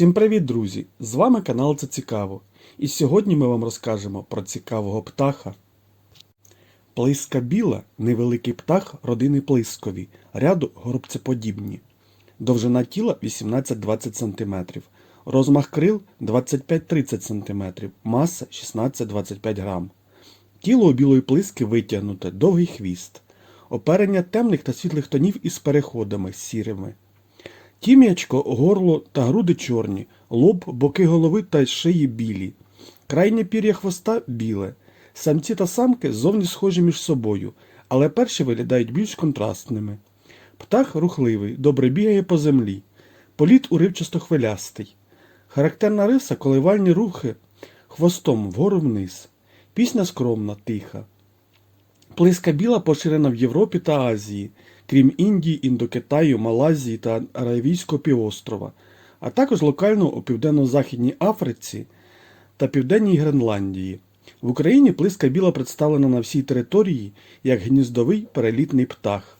Всім привіт, друзі! З вами канал Це Цікаво. І сьогодні ми вам розкажемо про цікавого птаха. Плиска біла невеликий птах родини плискові, ряду горобцеподібні. Довжина тіла 18-20 см, розмах крил 25-30 см, маса 16-25 грам. Тіло у білої плиски витягнуте, довгий хвіст, оперення темних та світлих тонів із переходами сірими. Тім'ячко, горло та груди чорні, лоб, боки голови та шиї білі. Крайнє пір'я хвоста біле. Самці та самки зовні схожі між собою, але перші виглядають більш контрастними. Птах рухливий, добре бігає по землі. Політ уривчасто хвилястий. Характерна риса коливальні рухи хвостом вгору вниз. Пісня скромна, тиха. Плиска біла поширена в Європі та Азії, крім Індії, Індокитаю, Малайзії та Аравійського півострова, а також локально у Південно-Західній Африці та Південній Гренландії. В Україні плиска біла представлена на всій території як гніздовий перелітний птах.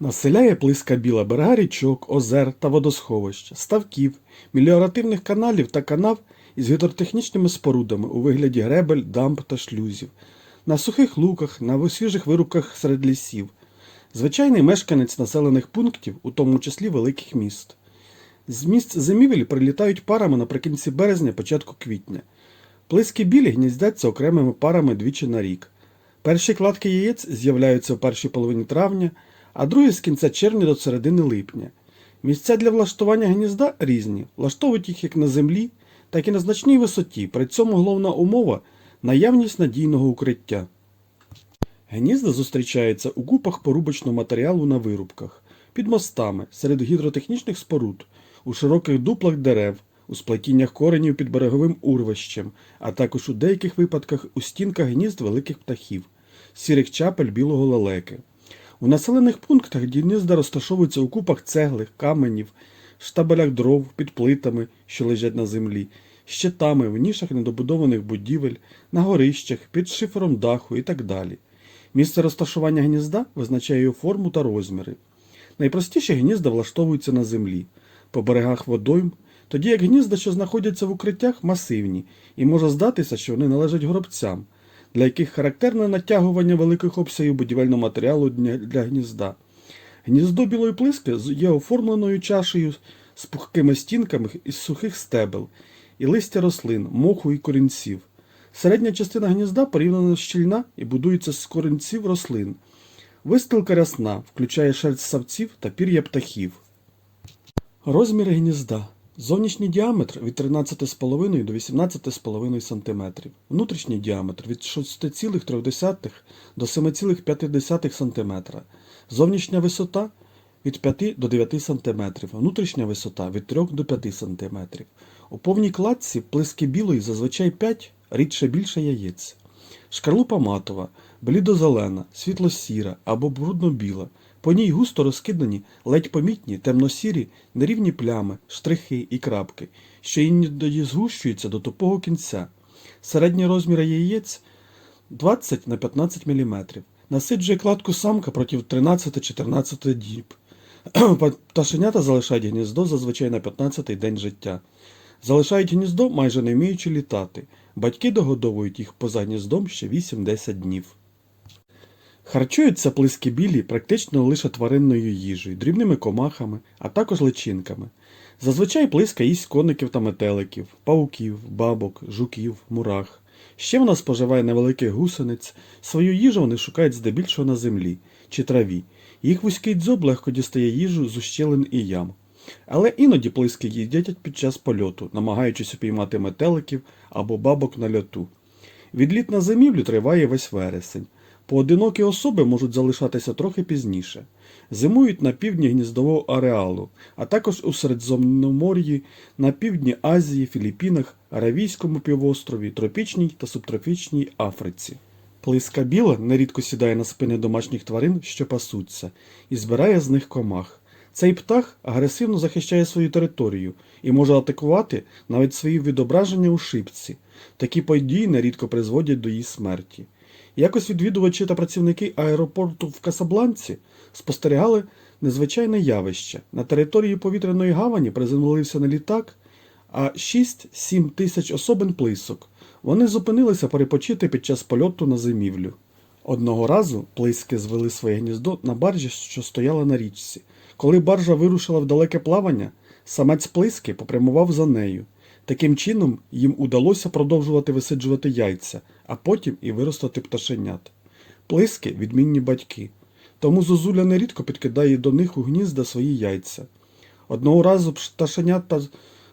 Населяє плиска біла берега річок, озер та водосховищ, ставків, меліоративних каналів та канав із гідротехнічними спорудами у вигляді гребель, дамб та шлюзів, на сухих луках, на свіжих вирубках серед лісів, звичайний мешканець населених пунктів, у тому числі великих міст. З місць зимівель прилітають парами наприкінці березня, початку квітня. Плиски білі гніздяться окремими парами двічі на рік. Перші кладки яєць з'являються в першій половині травня, а другі з кінця червня до середини липня. Місця для влаштування гнізда різні, влаштовують їх як на землі, так і на значній висоті. При цьому головна умова наявність надійного укриття. Гнізда зустрічаються у купах порубочного матеріалу на вирубках, під мостами, серед гідротехнічних споруд, у широких дуплах дерев, у сплетіннях коренів під береговим урвищем, а також у деяких випадках у стінках гнізд великих птахів, сірих чапель білого лелеки. У населених пунктах гнізда розташовуються у купах цегли, каменів, штабелях дров під плитами, що лежать на землі, щитами в нішах недобудованих будівель, на горищах, під шифером даху і так далі. Місце розташування гнізда визначає його форму та розміри. Найпростіші гнізда влаштовуються на землі, по берегах водойм, тоді як гнізда, що знаходяться в укриттях, масивні, і може здатися, що вони належать горобцям, для яких характерне натягування великих обсягів будівельного матеріалу для гнізда. Гніздо білої плиски є оформленою чашею з пухкими стінками із сухих стебел і листя рослин, моху і корінців. Середня частина гнізда порівняно щільна і будується з корінців рослин. Вистилка рясна, включає шерсть савців та пір'я птахів. Розміри гнізда. Зовнішній діаметр від 13,5 до 18,5 см. Внутрішній діаметр від 6,3 до 7,5 см. Зовнішня висота від 5 до 9 см. Внутрішня висота від 3 до 5 см. У повній кладці плиски білої зазвичай 5, рідше більше яєць. Шкарлупа матова, блідозелена, світло-сіра або брудно-біла. По ній густо розкидані, ледь помітні, темно-сірі, нерівні плями, штрихи і крапки, що іноді згущуються до тупого кінця. Середні розміри яєць 20 на 15 мм. Насиджує кладку самка проти 13-14 діб. Пташенята залишають гніздо зазвичай на 15-й день життя. Залишають гніздо, майже не вміючи літати. Батьки догодовують їх поза гніздом ще 8-10 днів. Харчуються плиски білі практично лише тваринною їжею, дрібними комахами, а також личинками. Зазвичай плиска їсть коників та метеликів, пауків, бабок, жуків, мурах. Ще вона споживає невеликих гусениць, свою їжу вони шукають здебільшого на землі чи траві. Їх вузький дзьоб легко дістає їжу з ущелин і ям. Але іноді плиски їдять під час польоту, намагаючись упіймати метеликів або бабок на льоту. Відліт на зимівлю триває весь вересень. Поодинокі особи можуть залишатися трохи пізніше. Зимують на півдні гніздового ареалу, а також у Середземномор'ї, на півдні Азії, Філіппінах, Аравійському півострові, тропічній та субтропічній Африці. Плиска біла нерідко сідає на спини домашніх тварин, що пасуться, і збирає з них комах. Цей птах агресивно захищає свою територію і може атакувати навіть свої відображення у шипці. Такі події нерідко призводять до її смерті. Якось відвідувачі та працівники аеропорту в Касабланці спостерігали незвичайне явище. На території повітряної гавані приземлився не літак, а 6-7 тисяч особин плисок. Вони зупинилися перепочити під час польоту на зимівлю. Одного разу плиски звели своє гніздо на баржі, що стояла на річці. Коли баржа вирушила в далеке плавання, самець плиски попрямував за нею. Таким чином їм удалося продовжувати висиджувати яйця, а потім і виростати пташенят. Плиски відмінні батьки, тому зозуля нерідко підкидає до них у гнізда свої яйця. Одного разу пташенят та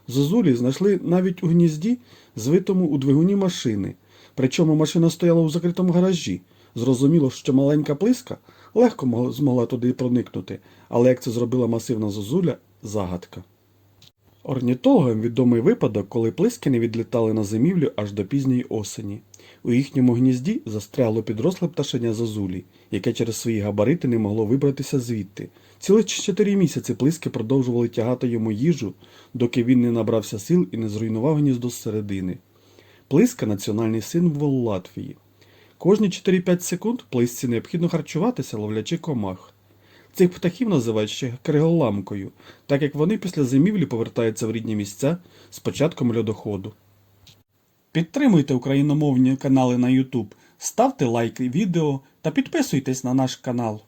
зозулі знайшли навіть у гнізді, звитому у двигуні машини. Причому машина стояла у закритому гаражі. Зрозуміло, що маленька плиска легко змогла туди проникнути, але як це зробила масивна зозуля загадка. Орнітологам відомий випадок, коли плиски не відлітали на зимівлю аж до пізньої осені. У їхньому гнізді застряло підросле пташеня зозулі, яке через свої габарити не могло вибратися звідти. Цілих чотири місяці плиски продовжували тягати йому їжу, доки він не набрався сил і не зруйнував гніздо зсередини. Плиска національний символ Латвії. Кожні 4-5 секунд плисці необхідно харчуватися, ловлячи комах. Цих птахів називають ще криголамкою, так як вони після зимівлі повертаються в рідні місця з початком льодоходу. Підтримуйте україномовні канали на YouTube, ставте лайки відео та підписуйтесь на наш канал.